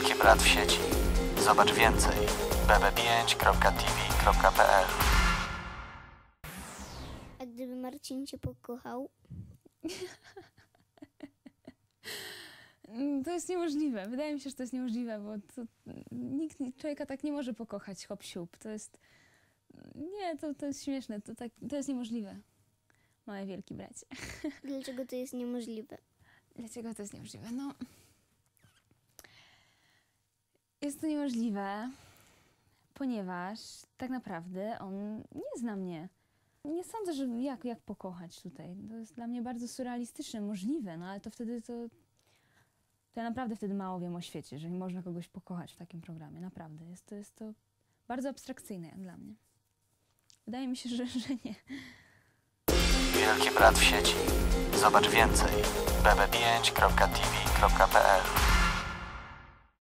Wielki Brat w sieci. Zobacz więcej bb5.tv.pl A gdyby Marcin cię pokochał, Mm, To jest niemożliwe. Wydaje mi się, że to jest niemożliwe, bo to, nikt człowieka tak nie może pokochać hop siup. To jest. Nie, to, to jest śmieszne. To, tak, to jest niemożliwe. Małe wielki bracie. dlaczego to jest niemożliwe? Dlaczego to jest niemożliwe? No. Jest to niemożliwe, ponieważ tak naprawdę on nie zna mnie. Nie sądzę, że jak, jak pokochać tutaj. To jest dla mnie bardzo surrealistyczne, możliwe, no ale to wtedy to. To ja naprawdę wtedy mało wiem o świecie, że można kogoś pokochać w takim programie. Naprawdę. Jest to, jest to bardzo abstrakcyjne dla mnie. Wydaje mi się, że, że nie. Wielki Brat w sieci. Zobacz więcej bb5.tv.pl